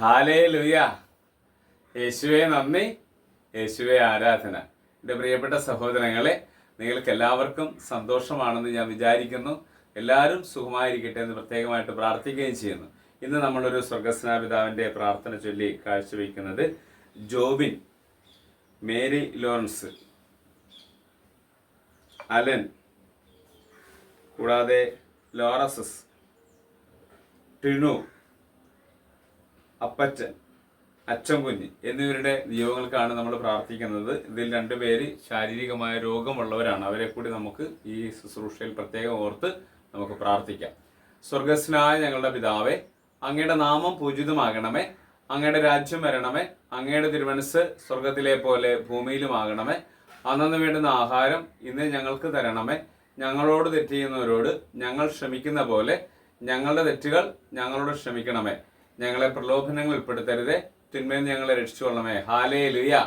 ഹാലേ ലുയ യേശുവെ നന്ദി. യേശുവെ ആരാധന. എന്റെ പ്രിയപ്പെട്ട സഹോദരങ്ങളെ നിങ്ങൾക്ക് എല്ലാവർക്കും സന്തോഷമാണെന്ന് ഞാൻ വിചാരിക്കുന്നു. എല്ലാവരും സുഖമായിരിക്കട്ടെ എന്ന് പ്രത്യേകമായിട്ട് പ്രാർത്ഥിക്കുകയും ചെയ്യുന്നു. ഇന്ന് നമ്മളൊരു സ്വർഗസ്നാപിതാവിന്റെ പ്രാർത്ഥന ചൊല്ലി കാഴ്ചവെക്കുന്നത് ജോബിൻ മേരി ലോറൻസ് അലൻ കൂടാതെ ലോറസസ് ടിനു അപ്പച്ചൻ അച്ഛൻകുഞ്ഞ് എന്നിവരുടെ നിയോഗങ്ങൾക്കാണ് നമ്മൾ പ്രാർത്ഥിക്കുന്നത്. ഇതിൽ രണ്ടുപേര് ശാരീരികമായ രോഗമുള്ളവരാണ്. അവരെ കൂടി നമുക്ക് ഈ ശുശ്രൂഷയിൽ പ്രത്യേകം ഓർത്ത് നമുക്ക് പ്രാർത്ഥിക്കാം. സ്വർഗസ്നായ ഞങ്ങളുടെ പിതാവേ അങ്ങയുടെ നാമം പൂജിതമാകണമേ. അങ്ങയുടെ രാജ്യം വരണമേ. അങ്ങയുടെ തിരുമനസ് സ്വർഗത്തിലെ പോലെ ഭൂമിയിലുമാകണമേ. അന്നു വേണ്ടുന്ന ആഹാരം ഇന്ന് ഞങ്ങൾക്ക് തരണമേ. ഞങ്ങളോട് തെറ്റ് ചെയ്യുന്നവരോട് ഞങ്ങൾ ക്ഷമിക്കുന്ന പോലെ ഞങ്ങളുടെ തെറ്റുകൾ ഞങ്ങളോട് ക്ഷമിക്കണമേ. ഞങ്ങളെ പ്രലോഭനങ്ങൾ ഉൾപ്പെടുത്തരുത്. തിന്മയിൽ ഞങ്ങളെ രക്ഷിച്ചുകൊള്ളണമേ. ഹാലേ ലുയ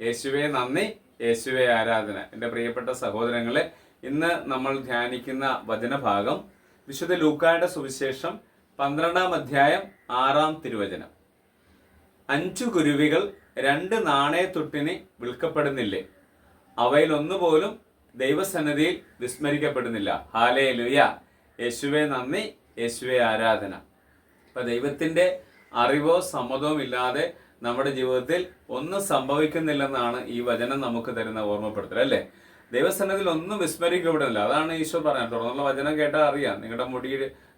യേശുവെ നന്ദി. യേശുവെ ആരാധന. എന്റെ പ്രിയപ്പെട്ട സഹോദരങ്ങളെ ഇന്ന് നമ്മൾ ധ്യാനിക്കുന്ന വചനഭാഗം വിശുദ്ധ ലൂക്കായുടെ സുവിശേഷം പന്ത്രണ്ടാം അധ്യായം ആറാം തിരുവചനം. അഞ്ചു കുരുവികൾ രണ്ട് നാണയത്തൊട്ടിന് വിൽക്കപ്പെടുന്നില്ലേ? അവയിൽ ഒന്നുപോലും ദൈവസന്നിധിയിൽ വിസ്മരിക്കപ്പെടുന്നില്ല. ഹാലേ ലുയ യേശുവെ നന്ദി. യേശുവെ ആരാധന. അപ്പൊ ദൈവത്തിന്റെ അറിവോ സമ്മതവും ഇല്ലാതെ നമ്മുടെ ജീവിതത്തിൽ ഒന്നും സംഭവിക്കുന്നില്ലെന്നാണ് ഈ വചനം നമുക്ക് തരുന്ന ഓർമ്മപ്പെടുത്തൽ അല്ലേ? ദൈവസന്നതിൽ ഒന്നും വിസ്മരിക്കുക വിസ്മരിക്കപ്പെടുന്നില്ല അതാണ് ഈശോ പറഞ്ഞത്. തുടർന്നുള്ള വചനം കേട്ടാൽ അറിയാം. നിങ്ങളുടെ മുടി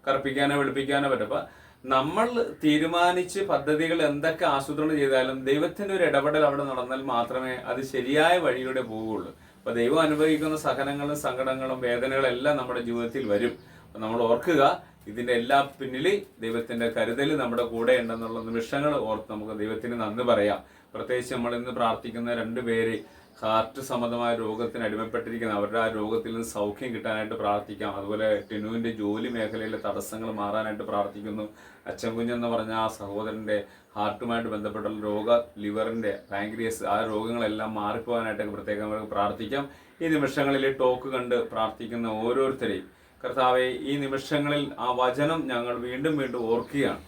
കറുപ്പിക്കാനോ വെളുപ്പിക്കാനോ പറ്റും. അപ്പൊ നമ്മൾ തീരുമാനിച്ച് പദ്ധതികൾ എന്തൊക്കെ ആസൂത്രണം ചെയ്താലും ദൈവത്തിന്റെ ഒരു ഇടപെടൽ അവിടെ നടന്നാൽ മാത്രമേ അത് ശരിയായ വഴിയിലൂടെ പോവുകയുള്ളൂ. അപ്പോൾ ദൈവം അനുഭവിക്കുന്ന സഹനങ്ങളും സങ്കടങ്ങളും വേദനകളും എല്ലാം നമ്മുടെ ജീവിതത്തിൽ വരും. നമ്മൾ ഓർക്കുക ഇതിന്റെ എല്ലാ പിന്നിൽ ദൈവത്തിന്റെ കരുതൽ നമ്മുടെ കൂടെ ഉണ്ടെന്നുള്ള നിമിഷങ്ങൾ ഓർത്ത് നമുക്ക് ദൈവത്തിന് നന്ദി പറയാം. പ്രത്യേകിച്ച് നമ്മൾ ഇന്ന് പ്രാർത്ഥിക്കുന്ന രണ്ടുപേര് ഹാർട്ട് സംബന്ധമായ രോഗത്തിന് അടിമപ്പെട്ടിരിക്കുന്ന അവരുടെ ആ രോഗത്തിൽ നിന്ന് സൗഖ്യം കിട്ടാനായിട്ട് പ്രാർത്ഥിക്കാം. അതുപോലെ ടിനുവിന്റെ ജോലി മേഖലയിലെ തടസ്സങ്ങൾ മാറാനായിട്ട് പ്രാർത്ഥിക്കുന്നു. അച്ഛൻ കുഞ്ഞെന്ന് പറഞ്ഞ ആ സഹോദരന്റെ ഹാർട്ടുമായിട്ട് ബന്ധപ്പെട്ടുള്ള രോഗ ലിവറിന്റെ പാങ്ക്രിയസ് ആ രോഗങ്ങളെല്ലാം മാറിപ്പോകാനായിട്ട് പ്രത്യേകം പ്രാർത്ഥിക്കാം. ഈ നിമിഷങ്ങളിൽ ടോക്ക് കണ്ട് പ്രാർത്ഥിക്കുന്ന ഓരോരുത്തരെയും കർത്താവെ ഈ നിമിഷങ്ങളിൽ ആ വചനം ഞങ്ങൾ വീണ്ടും വീണ്ടും ഓർക്കുകയാണ്.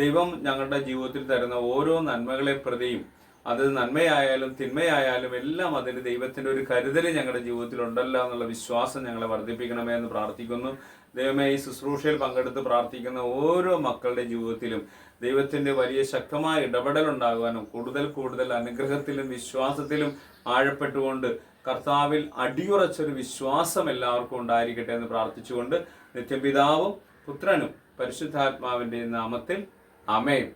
ദൈവം ഞങ്ങളുടെ ജീവിതത്തിൽ തരുന്ന ഓരോ നന്മകളെ പ്രതിയും അത് നന്മയായാലും തിന്മയായാലും എല്ലാം അതിന് ദൈവത്തിന്റെ ഒരു കരുതൽ ഞങ്ങളുടെ ജീവിതത്തിൽ ഉണ്ടല്ലോ എന്നുള്ള വിശ്വാസം ഞങ്ങളെ വർദ്ധിപ്പിക്കണമേ എന്ന് പ്രാർത്ഥിക്കുന്നു. ദൈവമേ ഈ ശുശ്രൂഷയിൽ പങ്കെടുത്ത് പ്രാർത്ഥിക്കുന്ന ഓരോ മക്കളുടെ ജീവിതത്തിലും ദൈവത്തിന്റെ വലിയ ശക്തമായ ഇടപെടൽ ഉണ്ടാകുവാനും കൂടുതൽ കൂടുതൽ അനുഗ്രഹത്തിലും വിശ്വാസത്തിലും ആഴപ്പെട്ടുകൊണ്ട് കർത്താവിൽ അടിയുറച്ചൊരു വിശ്വാസം എല്ലാവർക്കും ഉണ്ടായിരിക്കട്ടെ എന്ന് പ്രാർത്ഥിച്ചുകൊണ്ട് നിത്യപിതാവും പുത്രനും പരിശുദ്ധാത്മാവിന്റെ നാമത്തിൽ. അമേൻ